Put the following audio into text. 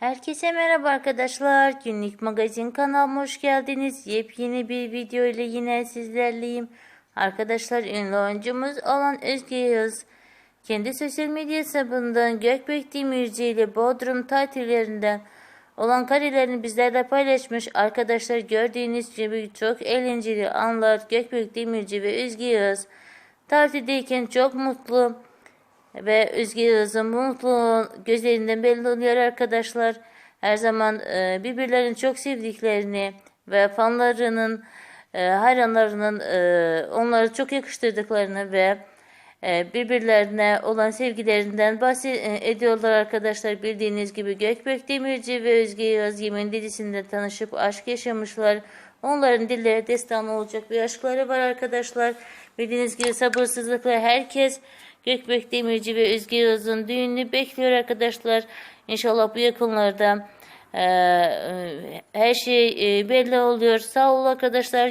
Herkese merhaba arkadaşlar. Günlük magazin kanalıma hoş geldiniz. Yepyeni bir video ile yine sizlerleyim. Arkadaşlar ünlü oyuncumuz olan Özge Yağız kendi sosyal medya hesabından Gökbek Demirci ile Bodrum tatillerinden olan karelerini bizlerle paylaşmış. Arkadaşlar gördüğünüz gibi çok eğlenceli anlar Gökbek Demirci ve Özge Yağız tatildeyken çok mutlu. Ve Özge Yağız'ın mutluluğu gözlerinden belli oluyor arkadaşlar. Her zaman e, birbirlerini çok sevdiklerini ve fanlarının, e, hayranlarının e, onları çok yakıştırdıklarını ve birbirlerine olan sevgilerinden bahsediyorlar arkadaşlar. Bildiğiniz gibi Gökbek Demirci ve Özge Yağız Yemin dizisinde tanışıp aşk yaşamışlar. Onların dilleri destan olacak bir aşkları var arkadaşlar. Bildiğiniz gibi sabırsızlıkla herkes Gökbek Demirci ve Özge Yağız'ın düğününü bekliyor arkadaşlar. İnşallah bu yakınlarda e, e, her şey e, belli oluyor. Sağ olun arkadaşlar.